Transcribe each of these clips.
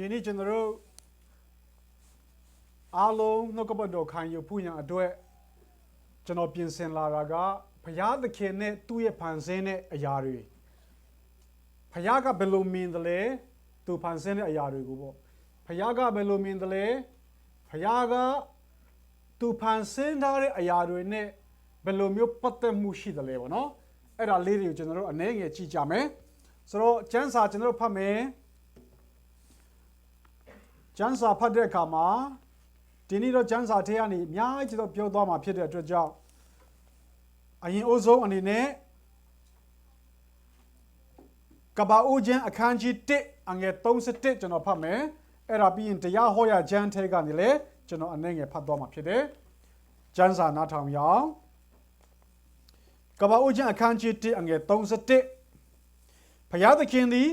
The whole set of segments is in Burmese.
ဒီနေ့ကျွန်တော်တို့အားလုံးနှုတ်ကပတ်တော်ခံယူဖို့ရန်အတွက်ကျွန်တော်ပြင်ဆင်လာတာကဘုရားသခင်နဲ့သူ့ရဲ့ဖန်ဆင်းတဲ့အရာတွေဘုရားကဘယ်လိုမြင်တယ်လဲသူဖန်ဆင်းတဲ့အရာတွေကိုပေါ့ဘုရားကဘယ်လိုမြင်တယ်လဲဘုရားကသူဖန်ဆင်းထားတဲ့အရာတွေနဲ့ဘယ်လိုမျိုးပတ်သက်မှုရှိတယ်လဲပေါ့နော်အဲ့ဒါလေးတွေကိုကျွန်တော်တို့အနေငယ်ကြည့်ကြမယ်ဆိုတော့ကျမ်းစာကျွန်တော်တို့ဖတ်မယ် ကျမ်းစာဖတ်တဲ့အခါမှာဒီနေ့တော့ကျမ်းစာထဲကနေအများကြီးတော့ပြောသွားမှာဖြစ်တဲ့အတွက်ကြောင့်အရင်အဆုံးအနေနဲ့ကဘာအိုကျမ်းအခန်းကြီး1အငယ်31ကျွန်တော်ဖတ်မယ်အဲ့ဒါပြီးရင်တရားဟောရကျမ်းထဲကနေလည်းကျွန်တော်အနေငယ်ဖတ်သွားမှာဖြစ်တယ်ကျမ်းစာနားထောင်ရအောင်ကဘာအိုကျမ်းအခန်းကြီး1အငယ်31ဘုရားသခင်သည်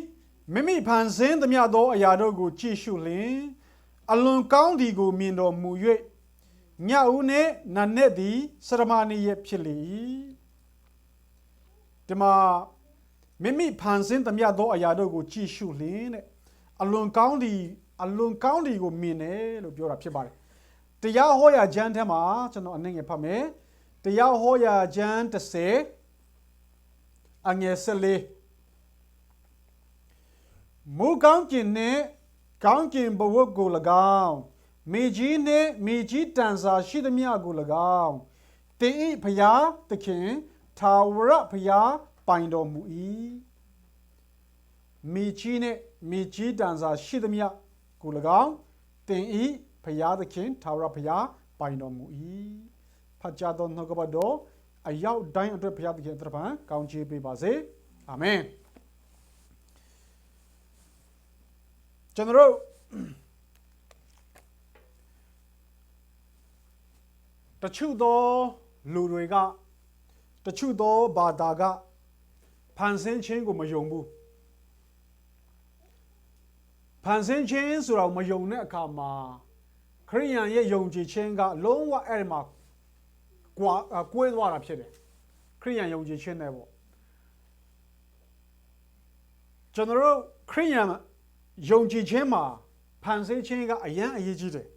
မိမိဖန်ဆင်းသမျှသောအရာတို့ကိုကြည့်ရှုလျင် အလွန်ကောင်းသည်ကိုမြင်တော်မူ၍ညဦးနှင့်နတ်နဲ့သည်စရမဏိယဖြစ်လေ၏ဒီမှာမိမိဖန်ဆင်းသမျှသောအရာတို့ကို ကြည့်ရှုလျင်တဲ့အလွန်ကောင်းသည်အလွန်ကောင်းသည်ကိုမြင်တယ်လို့ပြောတာဖြစ်ပါတယ်တရားဟောရာကျမ်းထဲမှာကျွန်တော်အနေငယ်ဖတ်မယ်တရားဟောရာကျမ်း30အငယ်14မူကောင်းကျင်နှင့် ကောင်းကျင်ဘဝတ်ကို၎င်းမိကြီးနှင့်မိကြီးတန်စာရှိသမျှကို၎င်းတင်ဤဖျားသခင်သာဝရဖျားပိုင်တော်မူ၏မိကြီးနှင့်မိကြီးတန်စာရှိသမျှကို၎င်းတင်ဤဖျားသခင်သာဝရဖျားပိုင်တော်မူ၏ဖတ်ကြသောနှုတ်ကပတ်တော်အရောက်တိုင်းအတွက်ဖျားသခင်အထက်ပံကောင်းချီးပေးပါစေအာမင် ကျွန်တော်တို့တချို့သောလူတွေကတချို့သောဘာသာကဖန်ဆင်းခြင်းကိုမယုံဘူးဖန်ဆင်းခြင်းဆိုတာကိုမယုံတဲ့အခါမှာခရိယန်ရဲ့ယုံကြည်ခြင်းကလုံးဝအဲ့ဒီမှာကွာအာကွဲသွားတာဖြစ်တယ်ခရိယန်ယုံကြည်ခြင်းနဲ့ပေါ့ကျွန်တော်တို့ခရိယန် ယုံကြည်ခြင်းမှာဖန်ဆင်းခြင်းကအရန်အရေးကြီးတယ်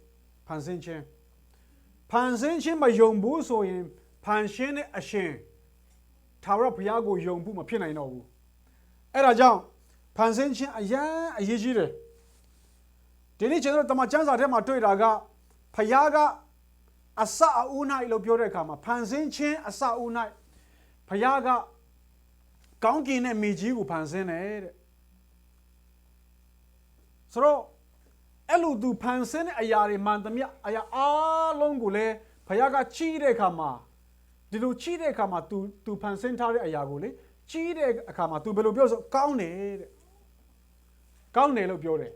ဖန်ဆင်းခြင်းဖန်ဆင်းခြင်းမယုံဘူးဆိုရင်ဖန်ရှင်းတဲ့အရှင်သာရဘုရားကိုယုံဖို့မဖြစ်နိုင်တော့ဘူးအဲ့ဒါကြောင့်ဖန်ဆင်းခြင်းအရန်အရေးကြီးတယ်ဒီနေ့ကျွန်တော်တို့တမန်ကျမ်းစာထဲမှာတွေ့တာကဘုရားကအစအဦး၌လို့ပြောတဲ့အခါမှာဖန်ဆင်းခြင်းအစအဦး၌ဘုရားကကောင်းကင်နဲ့မြေကြီးကိုဖန်ဆင်းတယ်တဲ့ ဆိုတော့အဲ့လိုသူဖန်ဆင်းတဲ့အရာတွေမှန်သမျှအရာအားလုံးကိုလည်းဘုရားကချီးတဲ့အခါမှာဒီလိုချီးတဲ့အခါမှာ तू तू ဖန်ဆင်းထားတဲ့အရာကိုလေချီးတဲ့အခါမှာ तू ဘယ်လိုပြောဆိုကောင်းတယ်တဲ့ကောင်းတယ်လို့ပြောတယ်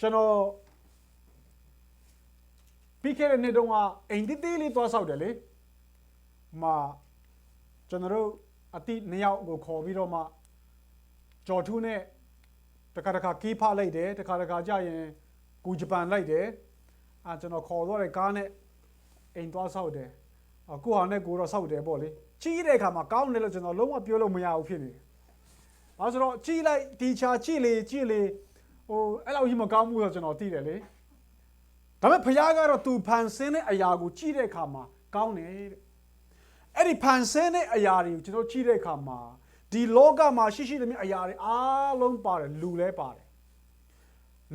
ကျွန်တော်ပြီးခဲ့တဲ့နေ့တုန်းကအိမ်တိတိလေးသွားဆောက်တယ်လေမှာကျွန်တော်တို့အတိနှစ်ယောက်ကိုခေါ်ပြီးတော့မှကြော်ထူးနဲ့ တခါတခါကီးဖလိုက်တယ်တခါတခါကြရင်ကူဂျပန်လိုက်တယ်အာကျွန်တော်ခေါ်တော့တဲ့ကားနဲ့အိမ်သွားဆောက်တယ်အခုဟာနဲ့ကိုတော့ဆောက်တယ်ပေါ့လေကြီးတဲ့အခါမှာကောင်းတယ်လို့ကျွန်တော်လုံးဝပြောလို့မရဘူးဖြစ်နေတယ်။အဲဆိုတော့ကြီးလိုက်ဒီချာကြီးလေကြီးလေဟိုအဲ့လောက်ကြီးမကောင်းဘူးဆိုကျွန်တော်သိတယ်လေ။ဒါပေမဲ့ဖခင်ကတော့သူဖန်ဆင်းတဲ့အရာကိုကြီးတဲ့အခါမှာကောင်းတယ်တဲ့။အဲ့ဒီဖန်ဆင်းတဲ့အရာတွေကိုကျွန်တော်ကြီးတဲ့အခါမှာ ဒီလောကမှာရှိရှိသမျှအရာတွေအားလုံးပါတယ်လူလည်းပါတယ်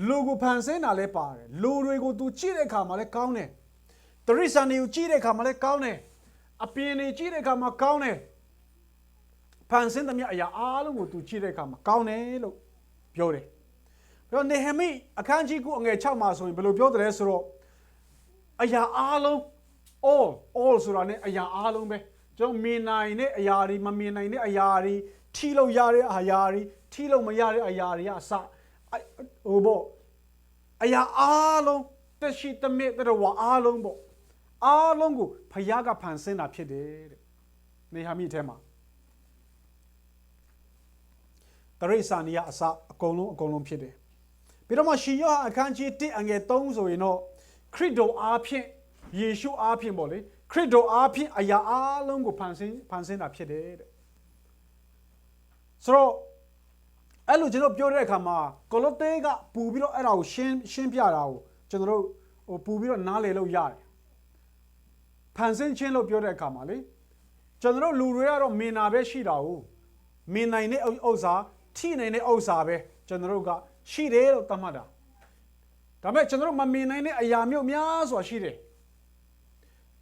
လူကိုဖန်ဆင်းတာလည်းပါတယ်လူတွေကိုသူကြည့်တဲ့အခါမှာလည်းကောင်းတယ်တရိษံတွေကိုကြည့်တဲ့အခါမှာလည်းကောင်းတယ်အပြင်တွေကြည့်တဲ့အခါမှာကောင်းတယ်ဖန်ဆင်းသမျှအရာအားလုံးကိုသူကြည့်တဲ့အခါမှာကောင်းတယ်လို့ပြောတယ်ပြီးတော့နေဟမိအခန်းကြီးကိုအငယ်6မှာဆိုရင်ဘယ်လိုပြောတယ်ဆိုတော့အရာအားလုံး all all ဆိုတာ ਨੇ အရာအားလုံးပဲ ကျွန်တော်မြင်နိုင်တဲ့အရာတွေမမြင်နိုင်တဲ့အရာတွေထီလို့ရတဲ့အရာတွေထီလို့မရတဲ့အရာတွေအစဟိုပေါ့အရာအားလုံးတရှိတမေတရဝအားလုံးပေါ့အားလုံးကိုဖခင်ကဖန်ဆင်းတာဖြစ်တယ်တဲ့နေဟာမိအဲထဲမှာတရိษာနီယအစအကုန်လုံးအကုန်လုံးဖြစ်တယ်ပြီးတော့မှရှီယောအခန်းကြီး1အငယ်3ဆိုရင်တော့ခရစ်တော်အားဖြင့်ယေရှုအားဖြင့်ပေါ့လေ ခရစ်တော်အားဖြင့်အရာအလုံးကိုဖန်ဆင်းဖန်ဆင်းတာဖြစ်တယ်တဲ့ဆိုတော့အဲ့လိုကျွန်တော်ပြောတဲ့အခါမှာကိုလိုသဲကပူပြီးတော့အဲ့ဒါကိုရှင်းရှင်းပြတာကိုကျွန်တော်တို့ဟိုပူပြီးတော့နားလည်လို့ရတယ်ဖန်ဆင်းခြင်းလို့ပြောတဲ့အခါမှာလေကျွန်တော်တို့လူတွေကတော့မင်နာပဲရှိတာ ਉ မင်နိုင်တဲ့ဥစ္စာထိနိုင်တဲ့ဥစ္စာပဲကျွန်တော်တို့ကရှိတယ်လို့သတ်မှတ်တာဒါပေမဲ့ကျွန်တော်တို့မမင်နိုင်တဲ့အရာမျိုးများစွာရှိတယ်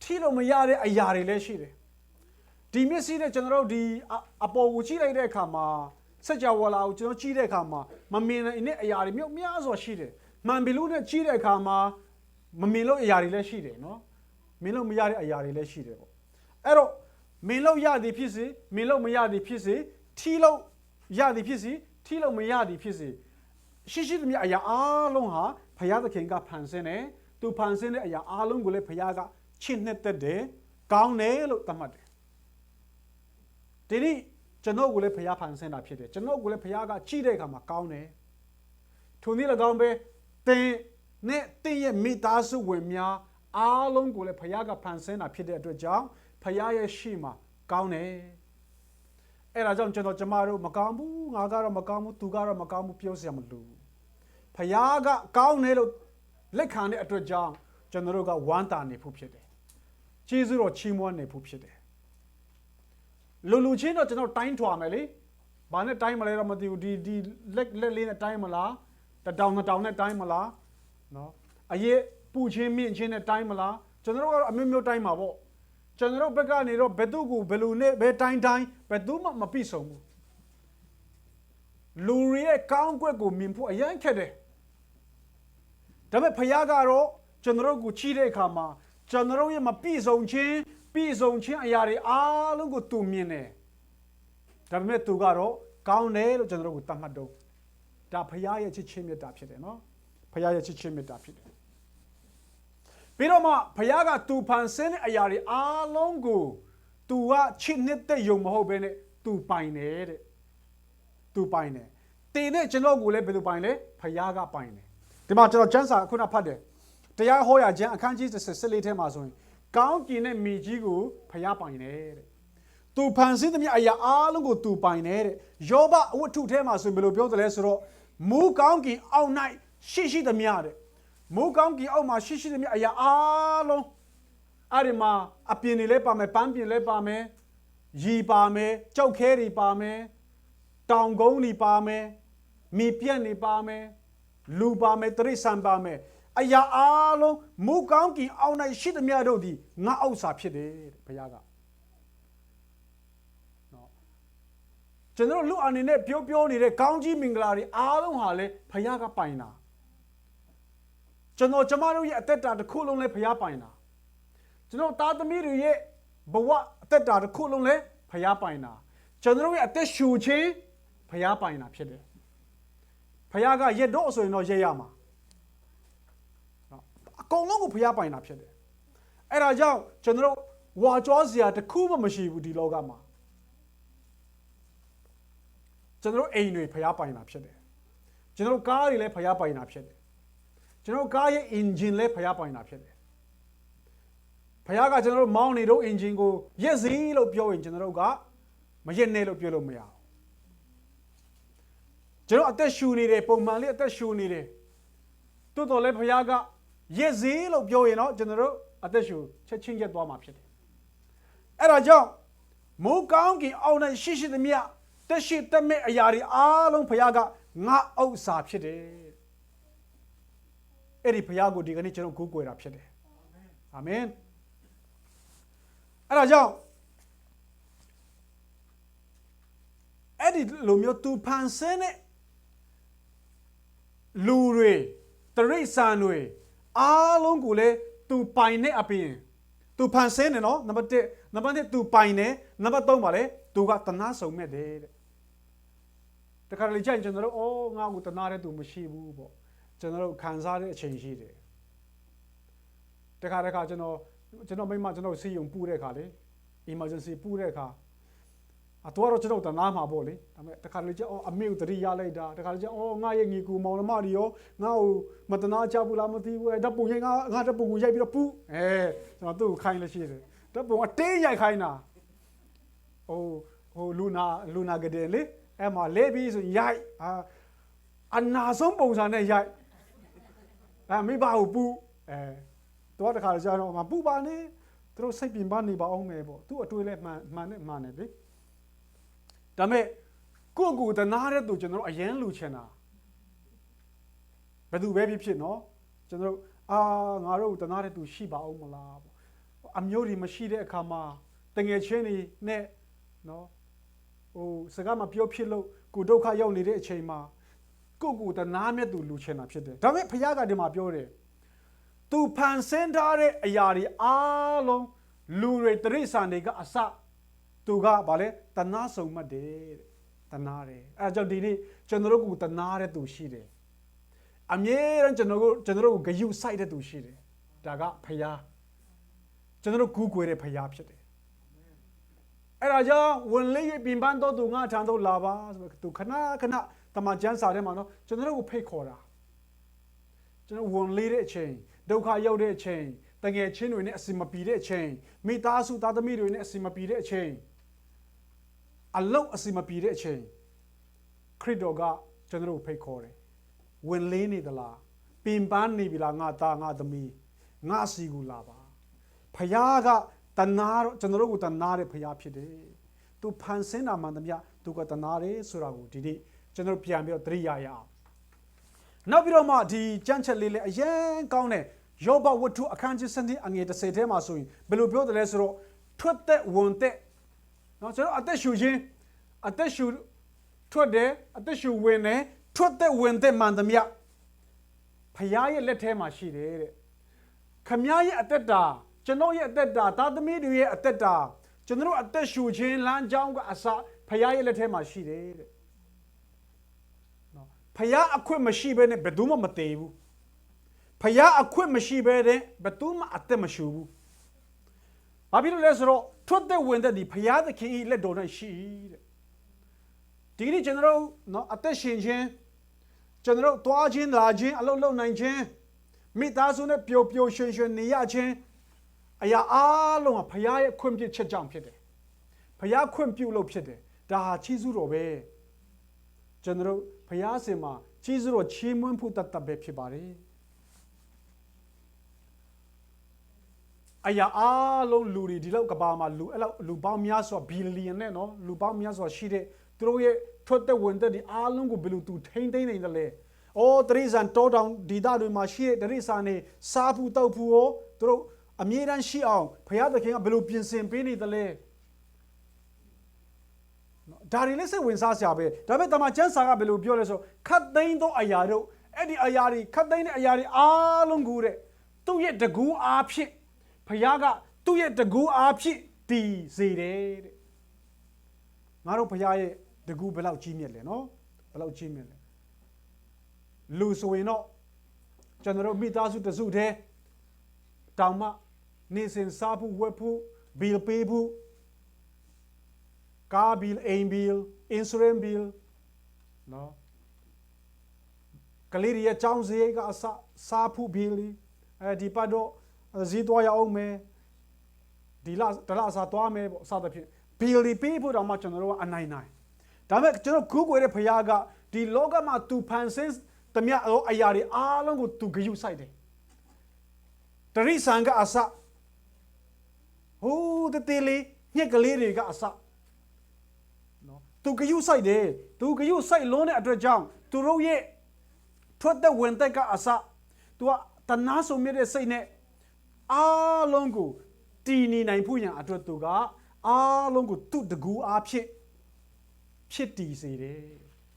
ထိလို့မရတဲ့အရာတွေလည်းရှိတယ်ဒီမျက်စိနဲ့ကျွန်တော်တို့ဒီအအပေါ်ကိုကြည့်လိုက်တဲ့အခါမှာစัจ java လာကိုကျွန်တော်ကြည့်တဲ့အခါမှာမမြင်နိုင်တဲ့အရာတွေမျိုးများစွာရှိတယ်မှန်ပြီလို့နဲ့ကြည့်တဲ့အခါမှာမမြင်လို့အရာတွေလည်းရှိတယ်နော်မြင်လို့မရတဲ့အရာတွေလည်းရှိတယ်ပေါ့အဲ့တော့မြင်လို့ရသည်ဖြစ်စေမြင်လို့မရသည်ဖြစ်စေထိလို့ရသည်ဖြစ်စေထိလို့မရသည်ဖြစ်စေရှိရှိသမျှအရာအားလုံးဟာဘုရားသခင်ကဖန်ဆင်းတယ်သူဖန်ဆင်းတဲ့အရာအားလုံးကိုလည်းဘုရားက ချစ်နှစ်သက်တယ်ကောင်းတယ်လို့သတ်မှတ်တယ်ဒီနေ့ကျွန်တော်ကိုလည်းဘုရားဖန်ဆင်းတာဖြစ်တယ်ကျွန်တော်ကိုလည်းဘုရားကကြည့်တဲ့အခါမှာကောင်းတယ်ထိုနည်း၎င်းပဲတင်နဲ့တင်ရဲ့မိသားစုဝင်များအားလုံးကိုလည်းဘုရားကဖန်ဆင်းတာဖြစ်တဲ့အတွက်ကြောင့်ဘုရားရဲ့ရှိမှာကောင်းတယ်အဲ့ဒါကြောင့်ကျွန်တော်ကျမတို့မကောင်းဘူးငါကတော့မကောင်းဘူးသူကတော့မကောင်းဘူးပြောစရာမလိုဘူးဘုရားကကောင်းတယ်လို့လက်ခံတဲ့အတွက်ကြောင့်ကျွန်တော်တို့ကဝမ်းသာနေဖို့ဖြစ်တယ် ကျေးဇူးတော်ချီးမွမ်းနေဖို့ဖြစ်တယ်လူလူချင်းတော့ကျွန်တော်တိုင်းထွာမယ်လေဘာနဲ့တိုင်းမလဲတော့မသိဘူးဒီဒီလက်လက်လေးနဲ့တိုင်းမလားတတောင်တတောင်နဲ့တိုင်းမလားနော်အရေးပူချင်းမြင့်ချင်းနဲ့တိုင်းမလားကျွန်တော်တို့ကတော့အမျိုးမျိုးတိုင်းမှာပေါ့ကျွန်တော်တို့ဘက်ကနေတော့ဘယ်သူကိုဘယ်လိုနဲ့ဘယ်တိုင်းတိုင်းဘယ်သူမှမပြည့်စုံဘူးလူတွေရဲ့ကောင်းကွက်ကိုမြင်ဖို့အရင်ခက်တယ်ဒါပေမဲ့ဖခင်ကတော့ကျွန်တော်တို့ကိုချီးတဲ့အခါမှာ ကျွန်တော်တို့ရဲ့မပြည့်စုံခြင်းပြည့်စုံခြင်းအရာတွေအားလုံးကိုသူမြင်တယ်ဒါပေမဲ့သူကတော့ကောင်းတယ်လို့ကျွန်တော်တို့ကိုသတ်မှတ်တော့ဒါဖခင်ရဲ့ချစ်ခြင်းမေတ္တာဖြစ်တယ်နော်ဖခင်ရဲ့ချစ်ခြင်းမေတ္တာဖြစ်တယ်ပြီးတော့မှဖခင်ကသူဖန်ဆင်းတဲ့အရာတွေအားလုံးကိုသူကချစ်နှစ်သက်ယုံမဟုတ်ဘဲနဲ့သူပိုင်တယ်တဲ့သူပိုင်တယ်တင်နဲ့ကျွန်တော်ကိုလည်းဘယ်လိုပိုင်လဲဖခင်ကပိုင်တယ်ဒီမှာကျွန်တော်ကျမ်းစာခုနဖတ်တယ် တရားဟောရခြင်းအခန်းကြီး14ထဲမှာဆိုရင်ကောင်းကင်နဲ့မြေကြီးကိုဖျားပိုင်တယ်တဲ့။သူဖန်ဆင်းသမျှအရာအားလုံးကိုသူပိုင်တယ်တဲ့။ယောဘအဝတ္ထုထဲမှာဆိုရင်ဘယ်လိုပြောသလဲဆိုတော့မူကောင်းကင်အောက်၌ရှိရှိသမျှတဲ့။မူကောင်းကင်အောက်မှာရှိရှိသမျှအရာအားလုံးအဲ့ဒီမှာအပြင်တွေလည်းပါမယ်ပန်းပြင်လည်းပါမယ်ရီပါမယ်ကြောက်ခဲတွေပါမယ်တောင်ကုန်းတွေပါမယ်မိပြက်တွေပါမယ်လူပါမယ်တရိษံပါမယ် အရာအားလုံးမူကောင်းကင်အောက်၌ရှိသမျှတို့သည်ငါဥစ္စာဖြစ်တယ်တဲ့ဘုရားကနော်ကျွန်တော်လူအနေနဲ့ပြောပြောနေတဲ့ကောင်းကြီးမင်္ဂလာတွေအားလုံးဟာလေဘုရားကပိုင်တာကျွန်တော်ကျမတို့ရဲ့အသက်တာတစ်ခုလုံးလဲဘုရားပိုင်တာကျွန်တော်သားသမီးတွေရဲ့ဘဝအသက်တာတစ်ခုလုံးလဲဘုရားပိုင်တာကျွန်တော်ရဲ့အသက်ရှူခြင်းဘုရားပိုင်တာဖြစ်တယ်ဘုရားကရက်တော့ဆိုရင်တော့ရက်ရမှာအ ကုန်လုံးကိုဖျားပိုင်တာဖြစ်တယ်အဲ့ဒါကြောင့်ကျွန်တော်တို့ဝါကြွားစရာတစ်ခုမှမရှိဘူးဒီလောကမှာကျွန်တော်တို့အိမ်တွေဖျားပိုင်တာဖြစ်တယ်ကျွန်တော်တို့ကားတွေလည်းဖျားပိုင်တာဖြစ်တယ်ကျွန်တော်တို့ကားရဲ့ engine လည်းဖျားပိုင်တာဖြစ်တယ်ဖျားကကျွန်တော်တို့မောင်းနေတော့ engine ကိုရက်စီလို့ပြောရင်ကျွန်တော်တို့ကမရက်နဲ့လို့ပြောလို့မရဘူးကျွန်တော်အသက်ရှူနေတယ်ပုံမှန်လေးအသက်ရှူနေတယ်တိုးတော်လည်းဖျားက ရက်စေးလို့ပြောရင်တော့ကျွန်တော်တို့အသက်ရှူချက်ချင်းရက်သွားမှာဖြစ်တယ်အဲ့ဒါကြောင့်မိုးကောင်းကင်အောက်၌ရှိရှိသမျှတက်ရှိတက်မဲ့အရာတွေအားလုံးဘုရားကငါဥစ္စာဖြစ်တယ်အဲ့ဒီဘုရားကိုဒီကနေ့ကျွန်တော်ကိုးကွယ်တာဖြစ်တယ်အာမင်အဲ့ဒါကြောင့်အဲ့ဒီလိုမျိုးသူဖန်ဆင်းတဲ့လူတွေတရိษံတွေ အားလုံးကိုလည်းသူပိုင်တဲ့အပြင်သူဖန်ဆင်းတယ်နော်နံပါတ်1နံပါတ်2သူပိုင်တယ်နံပါတ်3ပါလေသူကတနာဆုံမဲ့တယ်တဲ့တခါလေကြရင်ကျွန်တော်တို့အော်ငါ့ကိုတနာတဲ့သူမရှိဘူးပေါ့ကျွန်တော်တို့ခံစားတဲ့အချိန်ရှိတယ်တခါတခါကျွန်တော်ကျွန်တော်မိမကျွန်တော်စီယုံပူတဲ့ခါလေ emergency ပူတဲ့ခါ အတော့တော့ကျွန်တော်တနာမှာပေါ့လေဒါပေမဲ့တခါလေကျအော်အမေကိုတတိရလိုက်တာတခါလေကျအော်ငါရဲ့ငီကူမောင်နှမတွေရောငါ့ကိုမတနာကြဘူးလားမသိဘူးအဲဓာတ်ပုံရိုက်ငါငါဓာတ်ပုံကိုရိုက်ပြီးတော့ပူအဲကျွန်တော်သူ့ကိုခိုင်းလို့ရှိတယ်ဓာတ်ပုံအတင်းရိုက်ခိုင်းတာဟိုဟိုလူနာလူနာကတဲ့လေအဲ့မှာလဲပြီးဆိုရိုက်အာအနာဆုံးပုံစံနဲ့ရိုက်အဲမိဘကိုပူအဲတော့တခါကြာတော့မပူပါနဲ့သူတို့စိတ်ပြင်ပနေပါအောင်မယ်ပေါ့သူ့အတွေ့လဲမှန်မှန်နဲ့မှန်တယ်လေ ဒါမဲ့ကိုယ့်ကိုယ်တနာတဲ့သူကျွန်တော်တို့အရန်လူချင်တာဘယ်သူပဲဖြစ်ဖြစ်နော်ကျွန်တော်တို့အာငါတို့တနာတဲ့သူရှိပါအောင်မလားပေါ့အမျိုးတွေမရှိတဲ့အခါမှာတငယ်ချင်းတွေနဲ့နော်ဟိုစကားမပြောဖြစ်လို့ကိုဒုက္ခရောက်နေတဲ့အချိန်မှာကိုယ့်ကိုယ်တနာမြတ်သူလူချင်တာဖြစ်တယ်ဒါပေမဲ့ဖခင်ကဒီမှာပြောတယ်သူဖန်ဆင်းထားတဲ့အရာတွေအားလုံးလူတွေတရိษံတွေကအစ သူကဗာလဲတနာဆုံးမှတ်တယ်တဲ့တနာတယ်အဲဒါကြောင့်ဒီနေ့ကျွန်တော်တို့ကတနာတဲ့သူရှိတယ်အမြဲတမ်းကျွန်တော်တို့ကျွန်တော်တို့ကိုဂယုစိုက်တဲ့သူရှိတယ်ဒါကဖခင်ကျွန်တော်တို့ကူးကွယ်တဲ့ဖခင်ဖြစ်တယ်အဲ့ဒါကြောင့်ဝင်လေး၍ပြင်ပန်းတော်သူငါထံသို့လာပါဆိုတော့သူခဏခဏတမန်ကျမ်းစာထဲမှာနော်ကျွန်တော်တို့ကိုဖိတ်ခေါ်တာကျွန်တော်ဝင်လေးတဲ့အချိန်ဒုက္ခရောက်တဲ့အချိန်တငယ်ချင်းတွေနဲ့အစင်မပြေတဲ့အချိန်မိသားစုသားသမီးတွေနဲ့အစင်မပြေတဲ့အချိန် အလုတ်အစင်မပြေတဲ့အချိန်ခရစ်တော်ကကျွန်တော်တို့ကိုဖိတ်ခေါ်တယ်ဝင်လေးနေသလားပင်ပန်းနေပြီလားငါသားငါသမီးငါစီကူလာပါဖခင်ကတနာတော့ကျွန်တော်တို့ကိုတနာတဲ့ဖခင်ဖြစ်တယ်သူဖန်ဆင်းတာမှန်သမျှသူကတနာတယ်ဆိုတာကိုဒီနေ့ကျွန်တော်တို့ပြန်ပြီးတော့သတိရရအောင်နောက်ပြီးတော့မှဒီကြမ်းချက်လေးလေးအရင်ကောင်းတဲ့ယောဘဝတ္ထုအခန်းကြီး7အငယ်30ထဲမှာဆိုရင်ဘယ်လိုပြောတယ်လဲဆိုတော့ထွက်သက်ဝင်သက် နော်ကျွန်တော်အသက်ရှူခြင်းအသက်ရှူထွက်တယ်အသက်ရှူဝင်တယ်ထွက်တဲ့ဝင်တဲ့မှန်သမျှဖရားရဲ့လက်ထဲမှာရှိတယ်တဲ့ခမည်းရဲ့အသက်တာကျွန်တော်ရဲ့အသက်တာသားသမီးတွေရဲ့အသက်တာကျွန်တော်အသက်ရှူခြင်းလမ်းကြောင်းကအစဖရားရဲ့လက်ထဲမှာရှိတယ်တဲ့နော်ဖရားအခွင့်မရှိဘဲနဲ့ဘယ်သူမှမတည်ဘူးဖရားအခွင့်မရှိဘဲနဲ့ဘယ်သူမှအသက်မရှူဘူးဘာဖြစ်လို့လဲဆိုတော့ ထွက်တဲ့ဝင်တဲ့ဒီဖခင်သခင်ဤလက်တော်၌ရှိတဲ့ဒီနေ့ကျွန်တော်နော်အသက်ရှင်ခြင်းကျွန်တော်တွားခြင်းလာခြင်းအလုပ်လုပ်နိုင်ခြင်းမိသားစုနဲ့ပျော်ပျော်ရွှင်ရွှင်နေရခြင်းအရာအားလုံးကဖခင်ရဲ့ခွင့်ပြုချက်ကြောင့်ဖြစ်တယ်ဖခင်ခွင့်ပြုလို့ဖြစ်တယ်ဒါဟာချီးစုတော်ပဲကျွန်တော်ဖခင်စင်မှာချီးစုတော်ချီးမွမ်းဖို့တတ်တတ်ပဲဖြစ်ပါတယ် အရာအားလုံးလူတွေဒီလောက်ကဘာမှာလူအဲ့လောက်လူပေါင်းများစွာဘီလီယံနဲ့နော်လူပေါင်းများစွာရှိတဲ့သူတို့ရဲ့ထွက်တဲ့ဝင်တဲ့ဒီအားလုံးကိုဘယ်လိုသူထိမ့်သိမ့်နေတယ်လဲ။အော်တရိษံတောတောင်ဒီသားတွေမှာရှိတဲ့တရိษံနေစားဖို့တောက်ဖို့ရောသူတို့အမြဲတမ်းရှိအောင်ဘုရားသခင်ကဘယ်လိုပြင်ဆင်ပေးနေတယ်လဲ။ဒါတွေလည်းစိတ်ဝင်စားစရာပဲဒါပေမဲ့တမန်ကျမ်းစာကဘယ်လိုပြောလဲဆိုခတ်သိမ်းသောအရာတို့အဲ့ဒီအရာတွေခတ်သိမ်းတဲ့အရာတွေအားလုံးကိုတဲ့သူ့ရဲ့တကူအားဖြင့် ဘုရားကသူ့ရဲ့တကူအားဖြင့်တည်စေတယ်တဲ့ငါတို့ဘုရားရဲ့တကူဘယ်လောက်ကြီးမြတ်လဲနော်ဘယ်လောက်ကြီးမြတ်လဲလူဆိုရင်တော့ကျွန်တော်တို့မိသားစုတစုတည်းတောင်မှနေစဉ်စားဖို့ဝတ်ဖို့ဘီလ်ပေးဖို့ကားဘီလ်အိမ်ဘီလ်အင်ဆူရန်ဘီလ်နော်ကလေးတွေရဲ့ចောင်းစရိတ်ကအစစားဖို့ဘီလ်အဲဒီပတ်တော့ ဈေးသွားရအောင်မယ်ဒီလတလအစားသွားမယ်ပေါ့စသဖြင့်ဘီလီပေးဖို့တော့မှကျွန်တော်တို့ကအနိုင်နိုင်ဒါပေမဲ့ကျွန်တော်ကူးကွယ်တဲ့ဖခင်ကဒီလောကမှာသူဖန်ဆင်းသမျှအရာတွေအားလုံးကိုသူဂရုစိုက်တယ်တရိษံကအစဟိုးတတေးလေးညက်ကလေးတွေကအစနော်သူဂရုစိုက်တယ်သူဂရုစိုက်လုံးတဲ့အတွက်ကြောင့်သူတို့ရဲ့ထွက်တဲ့ဝင်သက်ကအစသူကတနာဆုံမြတဲ့စိတ်နဲ့ အားလုံးကိုတည်နေနိုင်ဖို့ရန်အတွက်သူကအားလုံးကိုသူ့တကူအားဖြင့်ဖြစ်တည်စေတယ်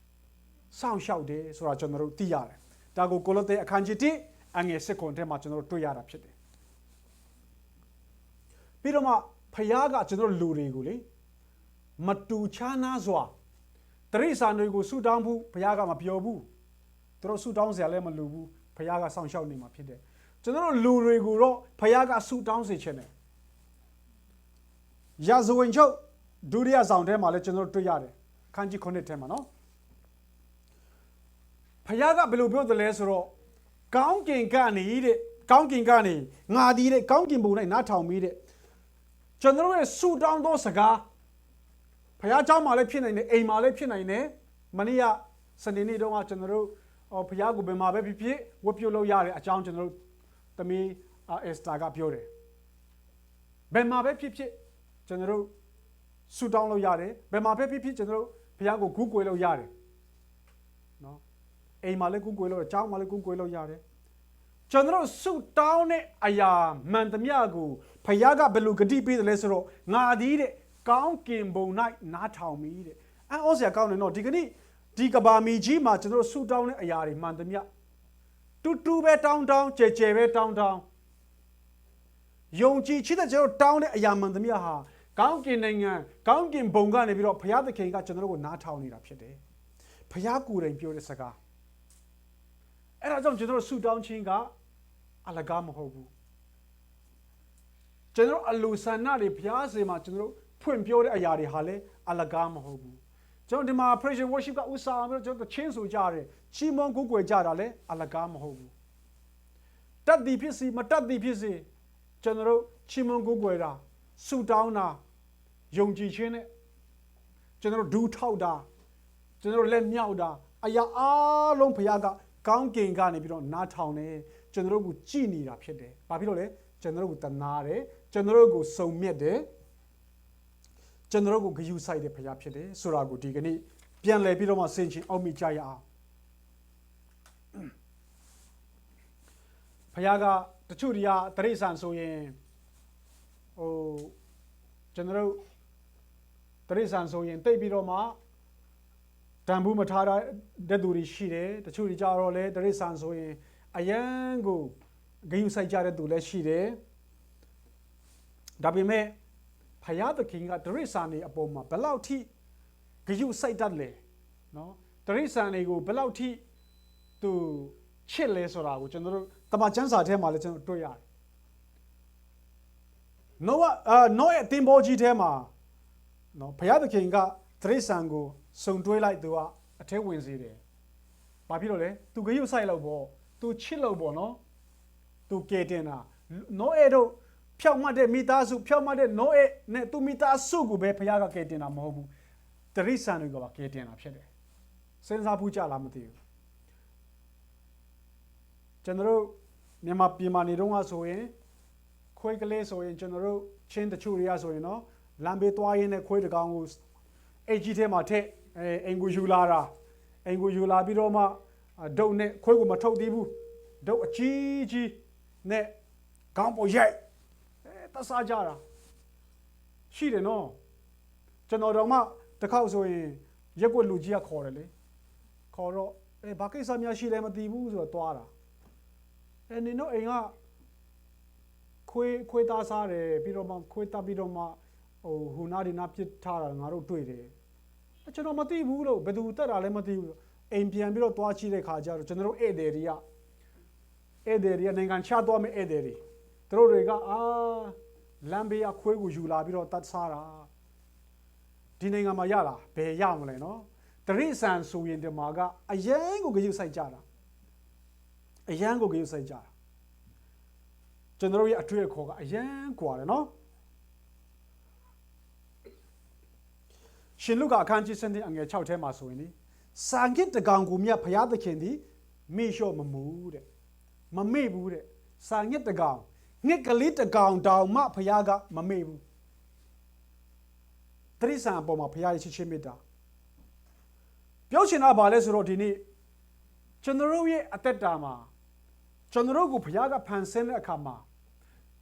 ။စောင့်ရှောက်တယ်ဆိုတာကျွန်တော်တို့သိရတယ်။ဒါကိုကိုလောသဲအခန်းကြီး1အငယ်7ခွန်ထဲမှာကျွန်တော်တို့တွေ့ရတာဖြစ်တယ်။ပြီးတော့မှဖခင်ကကျွန်တော်တို့လူတွေကိုလေမတူချာနာစွာတရိษံတွေကိုဆူတောင်းဖို့ဘုရားကမပြောဘူး။သူတို့ဆူတောင်းစရာလည်းမလိုဘူး။ဘုရားကစောင့်ရှောက်နေမှာဖြစ်တယ်။ ကျွန်တော်တို့လူတွေကိုတော့ဘုရားကဆူတောင်းစေချင်တယ်။ရာဇဝင်ချုပ်ဒုတိယဆောင်ထဲမှာလည်းကျွန်တော်တို့တွေ့ရတယ်ခန်းကြီးခုနှစ်ထဲမှာနော်ဖခင်ကဘယ်လိုပြောတယ်လဲဆိုတော့ကောင်းကင်ကနေတဲ့ကောင်းကင်ကနေငါဒီတဲ့ကောင်းကင်ဘုံ၌နားထောင်ပြီးတဲ့ကျွန်တော်ရဲ့ဆူတောင်းသောစကားဖ ဖခင်เจ้าမှာလည်းဖြစ်နိုင်တယ်အိမ်မှာလည်းဖြစ်နိုင်တယ်မနေ့ကစနေနေ့တုန်းကကျွန်တော်တို့ဟောဖခင်ကိုဘယ်မှာပဲဖြစ်ဖြစ်ဝတ်ပြုလို့ရတဲ့အကြောင်းကျွန်တော်တို့ သမီးအက်စတာကပြောတယ်ဘယ်မှာပဲဖြစ်ဖြစ်ကျွန်တော်တို့ဆူတောင်းလို့ရတယ်ဘယ်မှာပဲဖြစ်ဖြစ်ကျွန်တော်တို့ဖခင်ကိုဂုကွယ်လို့ရတယ်နော်အိမ်မှာလည်းဂုကွယ်လို့အကြောင်းမှာလည်းဂုကွယ်လို့ရတယ်ကျွန်တော်တို့ဆူတောင်းတဲ့အရာမှန်သမျှကိုဖခင်ကဘယ်လိုဂတိပေးတယ်လဲဆိုတော့ငါသည်တဲ့ကောင်းကင်ဘုံ၌နားထောင်မိတဲ့အံ့ဩစရာကောင်းတယ်နော်ဒီကနေ့ဒီကဘာမီကြီးမှာကျွန်တော်တို့ဆူတောင်းတဲ့အရာတွေမှန်သမျှ တူတူပဲတောင်းတောင်းကြဲကြဲပဲတောင်းတောင်းယုံကြည်ချစ်တဲ့ကျွန်တော်တို့တောင်းတဲ့အရာမှန်သမျှဟာကောင်းကင်နိုင်ငံကောင်းကင်ဘုံကနေပြီးတော့ဘုရားသခင်ကကျွန်တော်တို့ကိုနားထောင်နေတာဖြစ်တယ်ဘုရားကိုယ်တိုင်ပြောတဲ့စကားအဲ့ဒါကြောင့်ကျွန်တော်တို့ဆူတောင်းခြင်းကအလကားမဟုတ်ဘူးကျွန်တော်တို့အလိုဆန္ဒတွေဘုရားစေမှာကျွန်တော်တို့ဖွင့်ပြောတဲ့အရာတွေဟာလည်းအလကားမဟုတ်ဘူးကျွန်တော်ဒီမှာ praise and worship ကဥစားပြီးတော့ကျွန်တော်ချင်းဆိုကြတယ် ချီးမွမ်းကိုးကွယ်ကြတာလည်းအလကားမဟုတ်ဘူးတတ်သည်ဖြစ်စီမတတ်သည်ဖြစ်စီကျွန်တော်တို့ချီးမွမ်းကိုးကွယ်တာဆူတောင်းတာယုံကြည်ခြင်းနဲ့ကျွန်တော်တို့ဒူးထောက်တာကျွန်တော်တို့လက်မြောက်တာအရာအလုံးဘုရားကကောင်းကင်ကနေပြီးတော့နားထောင်တယ်ကျွန်တော်တို့ကိုကြည်နေတာဖြစ်တယ်။ဘာဖြစ်လို့လဲကျွန်တော်တို့ကိုတနာတယ်ကျွန်တော်တို့ကိုစုံမြတ်တယ်ကျွန်တော်တို့ကိုဂယုစိုက်တဲ့ဘုရားဖြစ်တယ်ဆိုတာကိုဒီကနေ့ပြန်လည်ပြီးတော့မှဆင်ခြင်အောက်မိကြရအောင် ဘုရားကတချို့တွေကတရိษံဆိုရင်ဟိုကျွန်တော်တို့တရိษံဆိုရင်တိတ်ပြီးတော့မှတန်ဘူးမထားတဲ့သူတွေရှိတယ်တချို့တွေကြတော့လေတရိษံဆိုရင်အယံကိုဂယုစိုက်ကြတဲ့သူလည်းရှိတယ်ဒါပေမဲ့ဖယားသခင်ကတရိษံနေအပေါ်မှာဘယ်လောက်ထိဂယုစိုက်တတ်လဲနော်တရိษံတွေကိုဘယ်လောက်ထိသူချစ်လဲဆိုတာကိုကျွန်တော်တို့ တမန်ကျမ်းစာထဲမှာလည်းကျွန်တော်တွေ့ရတယ်။နောအာနောရဲ့အသင်္ဘောကြီးထဲမှာနော်ဘုရားသခင်ကသရိษံကိုစုံတွဲလိုက်သူကအထဲဝင်စေတယ်။ဘာဖြစ်လို့လဲ။သူကရုပ်ဆိုင်လို့ပေါ့။သူချစ်လို့ပေါ့နော်။သူကယ်တင်တာနောရဲ့တို့ဖြောက်မှတ်တဲ့မိသားစုဖြောက်မှတ်တဲ့နောရဲ့နဲ့သူမိသားစုကိုပဲဘုရားကကယ်တင်တာမဟုတ်ဘူး။သရိษံတွေကပါကယ်တင်တာဖြစ်တယ်။စဉ်းစားဖို့ကြလားမသိဘူး။ကျွန်တော်တို့ မြန်မာပြည်မှာနေတော့ဆိုရင်ခွေးကလေးဆိုရင်ကျွန်တော်တို့ချင်းတချို့တွေကဆိုရင်နော်လမ်းဘေးသွားရင်းနဲ့ခွေးတကောင်ကိုအိတ်ကြီးထဲမှာထည့်အဲအင်ကိုယူလာတာအင်ကိုယူလာပြီးတော့မှဒုတ်နဲ့ခွေးကိုမထုတ်သေးဘူးဒုတ်အကြီးကြီးနဲ့ခေါင်းပေါ်ရိုက်အဲတဆာကြတာရှိတယ်နော်ကျွန်တော်တော့မှတစ်ခေါက်ဆိုရင်ရက်ွက်လူကြီးကခေါ်တယ်လေခေါ်တော့အဲဘာကိစ္စများရှိလဲမသိဘူးဆိုတော့သွားတာ အဲနင်တို့အိမ်ကခွေးခွေးသားစားတယ်ပြီးတော့မှခွေးတပ်ပြီးတော့မှဟိုဟူနာဒီနာပြစ်ထားတာငါတို့တွေ့တယ်ကျွန်တော်မသိဘူးလို့ဘယ်သူတက်တာလဲမသိဘူးအိမ်ပြန်ပြီးတော့သွားချိတဲ့ခါကျတော့ကျွန်တော်တို့ဧည့်သည်တွေကဧည့်သည်တွေကနိုင်ငံချသွားမဲ့ဧည့်သည်တွေသူတို့တွေကအာလမ်းဘေးကခွေးကိုယူလာပြီးတော့တတ်စားတာဒီနိုင်ငံမှာရတာဘယ်ရမလဲနော်တရိษံဆိုရင်ဒီမှာကအယံကိုကြည့်ဆိုင်ကြတာ အယံကိုကြည့်ဆိုင်ကြတာကျွန်တော်ရဲ့အတွေ့အခေါ်ကအယံกว่าတယ်နော်ရှင်လုကာအခန်းကြီး7အငယ်6ထဲမှာဆိုရင်ဒီစာငစ်တကောင်ကိုမြတ်ဘုရားသခင်ဒီမေ့လျှော့မမူတဲ့မမေ့ဘူးတဲ့စာငစ်တကောင်ငစ်ကလေးတကောင်တောင်မှဘုရားကမမေ့ဘူးတရိษံအပေါ်မှာဘုရားရဲ့ချစ်ချင်းမေတ္တာပြောချင်တာဘာလဲဆိုတော့ဒီနေ့ကျွန်တော်တို့ရဲ့အသက်တာမှာ ကျွန်တော်တို့ကိုဘုရားကဖန်ဆင်းတဲ့အခါမှာ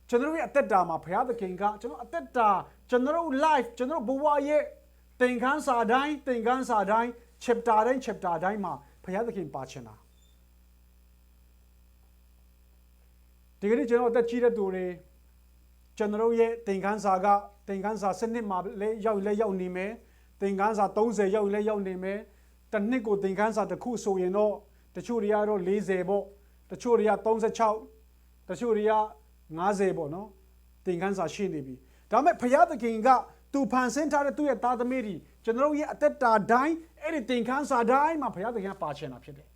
ကျွန်တော်ရဲ့အသက်တာမှာဘုရားသခင်ကကျွန်တော်အသက်တာကျွန်တော်တို့ life ကျွန်တော်ဘဝရဲ့သင်ခန်းစာတိုင်းသင်ခန်းစာတိုင်း chapter တိုင်း chapter တိုင်းမှာဘုရားသခင်ပါချင်တာဒီကနေ့ကျွန်တော်အသက်ကြီးတဲ့သူတွေကျွန်တော်ရဲ့သင်ခန်းစာကသင်ခန်းစာစနစ်မှာလဲရောက်လဲရောက်နေမယ်သင်ခန်းစာ30ရောက်လဲရောက်နေမယ်တစ်နှစ်ကိုသင်ခန်းစာတစ်ခုဆိုရင်တော့တချို့တွေကတော့40ပေါ့ တချို့တွေက36တချို့တွေက50ပေါ့နော်သင်ခန်းစာရှိနေပြီဒါပေမဲ့ဘုရားသခင်ကသူဖန်ဆင်းထားတဲ့သူ့ရဲ့သားသမီးတွေကျွန်တော်ရဲ့အသက်တာတိုင်းအဲ့ဒီသင်ခန်းစာတိုင်းမှာဘုရားသခင်ပါချင်တာဖြစ်တယ်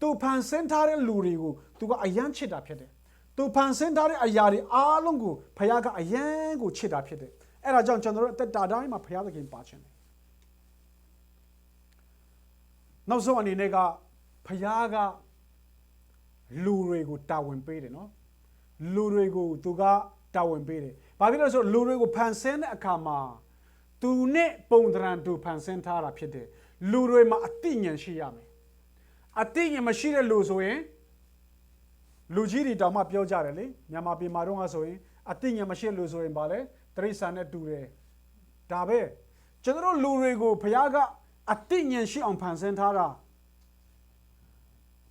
သူဖန်ဆင်းထားတဲ့လူတွေကိုသူကအယမ်းချစ်တာဖြစ်တယ်သူဖန်ဆင်းထားတဲ့အရာတွေအားလုံးကိုဘုရားကအယမ်းကိုချစ်တာဖြစ်တယ်အဲ့ဒါကြောင့်ကျွန်တော်တို့အသက်တာတိုင်းမှာဘုရားသခင်ပါခြင်းတယ်နောက်ဆုံးအနေနဲ့ကဘုရားက လူတွေကိုတာဝန်ပေးတယ်နော်လူတွေကိုသူကတာဝန်ပေးတယ်ဘာဖြစ်လို့လဲဆိုတော့လူတွေကိုဖန်ဆင်းတဲ့အခါမှာသူနဲ့ပုံသဏ္ဍာန်သူဖန်ဆင်းထားတာဖြစ်တယ်လူတွေမှာအသိဉာဏ်ရှိရမယ်အသိဉာဏ်မရှိတဲ့လူဆိုရင်လူကြီးတွေတောင်မှပြောကြတယ်လေမြန်မာပြည်မှာတော့ဆိုရင်အသိဉာဏ်မရှိတဲ့လူဆိုရင်ဗာလဲတရိษံနဲ့တူတယ်ဒါပဲကျွန်တော်တို့လူတွေကိုဘုရားကအသိဉာဏ်ရှိအောင်ဖန်ဆင်းထားတာ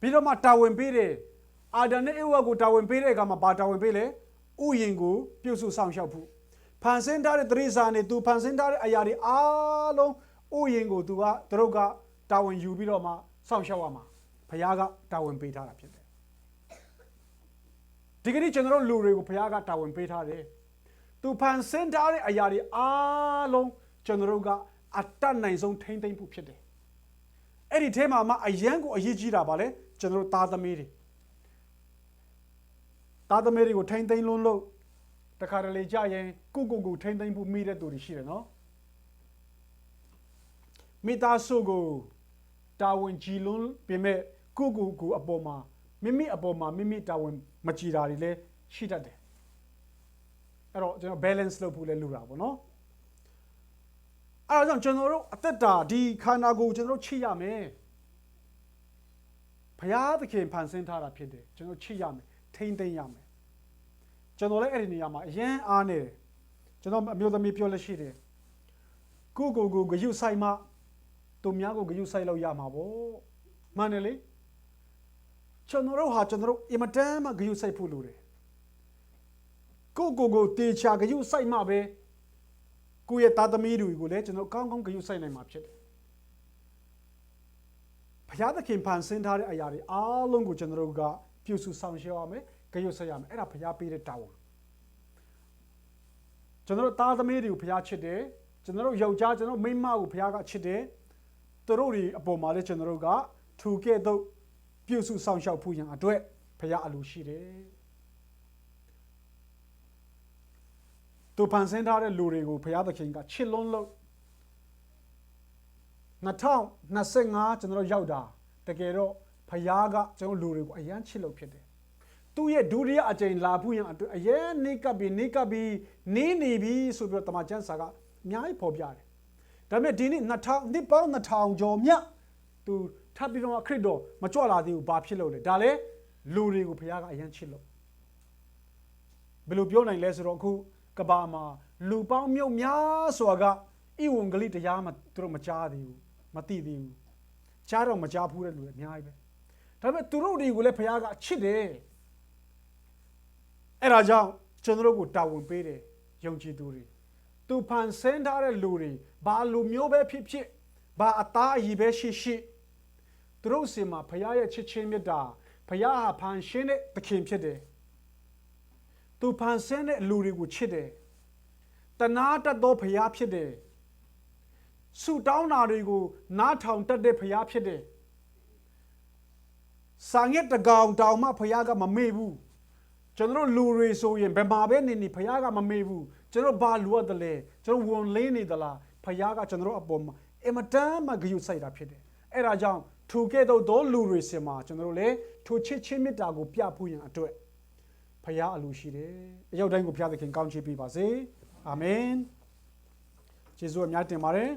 ပြီးတော့မှတာဝန်ပေးတယ်အာဒံနဲ့ဧဝကိုတာဝန်ပေးတဲ့အခါမှာဘာတာဝန်ပေးလဲဥယျင်ကိုပြုစုဆောင်ရှောက်ဖို့ဖန်ဆင်းထားတဲ့တရိษံတွေသူဖန်ဆင်းထားတဲ့အရာတွေအားလုံးဥယျင်ကိုသူကသူတို့ကတာဝန်ယူပြီးတော့မှစောင့်ရှောက်ရမှာဘုရားကတာဝန်ပေးထားတာဖြစ်တယ်ဒီကနေ့ကျွန်တော်တို့လူတွေကိုဘုရားကတာဝန်ပေးထားတယ်သူဖန်ဆင်းထားတဲ့အရာတွေအားလုံးကျွန်တော်တို့ကအတတ်နိုင်ဆုံးထိမ့်သိမ့်ဖို့ဖြစ်တယ် အဲ့ဒီထဲမှာမှအရန်ကိုအရေးကြီးတာပါလေကျွန်တော်တို့သားသမီးတွေသားသမီးတွေကိုထိမ့်သိမ့်လွန်းလို့တခါတလေကြာရင်ကိုကိုကိုထိမ့်သိမ့်ဖို့မိတဲ့သူတွေရှိတယ်နော်မိသားစုကိုတာဝန်ကြီးလွန်းပြင်မဲ့ကိုကိုကိုအပေါ်မှာမိမိအပေါ်မှာမိမိတာဝန်မကြည်တာတွေလည်းရှိတတ်တယ်အဲ့တော့ကျွန်တော် balance လုပ်ဖို့လည်းလိုတာပေါ့နော် အဲ့ဒါကြောင့်ကျွန်တော်တို့အသက်တာဒီခန္ဓာကိုယ်ကျွန်တော်တို့ချိရမယ်ဘုရားသခင်ဖန်ဆင်းထားတာဖြစ်တယ်ကျွန်တော်ချိရမယ်ထိမ့်သိမ့်ရမယ်ကျွန်တော်လည်းအဲ့ဒီနေရာမှာအရင်အားနေတယ်ကျွန်တော်အမျိုးသမီးပြောလို့ရှိတယ်ကိုကိုကိုဂယုဆိုင်မှသူများကိုဂယုဆိုင်လောက်ရမှာပေါ့မှန်တယ်လေကျွန်တော်တို့ဟာကျွန်တော်တို့အင်မတန်မှဂယုဆိုင်ဖို့လိုတယ်ကိုကိုကိုတေချာဂယုဆိုင်မှပဲ ကိုယ့်ရဲ့သားသမီးတွေကိုလည်းကျွန်တော်ကောင်းကောင်းဂယုဆိုင်နိုင်မှာဖြစ်တယ်ဘုရားသခင်ဖန်ဆင်းထားတဲ့အရာတွေအားလုံးကိုကျွန်တော်တို့ကပြုစုဆောင်ရှောက်ရမယ်ဂယုဆိုင်ရမယ်အဲ့ဒါဘုရားပေးတဲ့တာဝန်ကျွန်တော်တို့သားသမီးတွေကိုဘုရားချစ်တယ်ကျွန်တော်တို့ယောက်ျားကျွန်တော်မိန်းမကိုဘုရားကချစ်တယ်သူတို့တွေအပေါ်မှာလည်းကျွန်တော်တို့ကထူကဲ့သို့ပြုစုဆောင်ရှောက်ဖို့ရန်အတွက်ဘုရားအလိုရှိတယ် သူဖန်ဆင်းထားတဲ့လူတွေကိုဘုရားသခင်ကချစ်လွန်းလို့2025ကျွန်တော်တို့ရောက်တာတကယ်တော့ဘုရားကကျွန်တော်လူတွေကိုအယမ်းချစ်လို့ဖြစ်တယ်သူ့ရဲ့ဒုတိယအကြိမ်လာဖို့ရန်အတွက်အရင်နေကပ်ပြီးနေကပ်ပြီးနေနေပြီဆိုပြီးတော့တမန်ကျမ်းစာကအများကြီးဖော်ပြတယ်ဒါပေမဲ့ဒီနေ့2000နှစ်ပေါင်း2000ကျော်မြတ်သူထပ်ပြီးတော့ခရစ်တော်မကြွလာသေးဘူးဘာဖြစ်လို့လဲဒါလည်းလူတွေကိုဘုရားကအယမ်းချစ်လို့ဘယ်လိုပြောနိုင်လဲဆိုတော့အခု ကဘာမှာလူပေါင်းမြုပ်များစွာကဣဝံဂလိတရားမသူတို့မကြားသေးဘူးမသိသေးဘူးကြားတော့မကြားဘူးတဲ့လူတွေအများကြီးပဲဒါပေမဲ့သူတို့တွေကိုလည်းဘုရားကချစ်တယ်အဲ့ဒါကြောင့်ကျွန်တော်တို့ကိုတာဝန်ပေးတယ်ယုံကြည်သူတွေသူဖန်ဆင်းထားတဲ့လူတွေဘာလူမျိုးပဲဖြစ်ဖြစ်ဘာအသားအရည်ပဲရှိရှိသူတို့စင်မှာဘုရားရဲ့ချစ်ချင်းမြတ်တာဘုရားဟာဖန်ရှင်းတဲ့သခင်ဖြစ်တယ် သူဖန်ဆင်းတဲ့လူတွေကိုချစ်တယ်တနာတတ်သောဘုရားဖြစ်တယ်ဆူတောင်းတာတွေကိုနားထောင်တတ်တဲ့ဘုရားဖြစ်တယ်စာငက်တကောင်တောင်မှဘုရားကမမေ့ဘူးကျွန်တော်လူတွေဆိုရင်ဘယ်မှာပဲနေနေဘုရားကမမေ့ဘူးကျွန်တော်ဘာလိုရတယ်လဲကျွန်တော်ဝန်လင်းနေသလားဘုရားကကျွန်တော်အပေါ်မှာအမတန်မှဂရုစိုက်တာဖြစ်တယ်အဲ့ဒါကြောင့်ထူကဲ့သို့သောလူတွေစင်မှာကျွန်တော်လည်းထိုချစ်ချင်းမေတ္တာကိုပြဖို့ရန်အတွက် ဖခင်အလိုရှိတယ်အရောက်တိုင်းကိုဖခင်သခင်ကောင်းချီးပေးပါစေအာမင်ယေရှုအများတင်ပါတယ်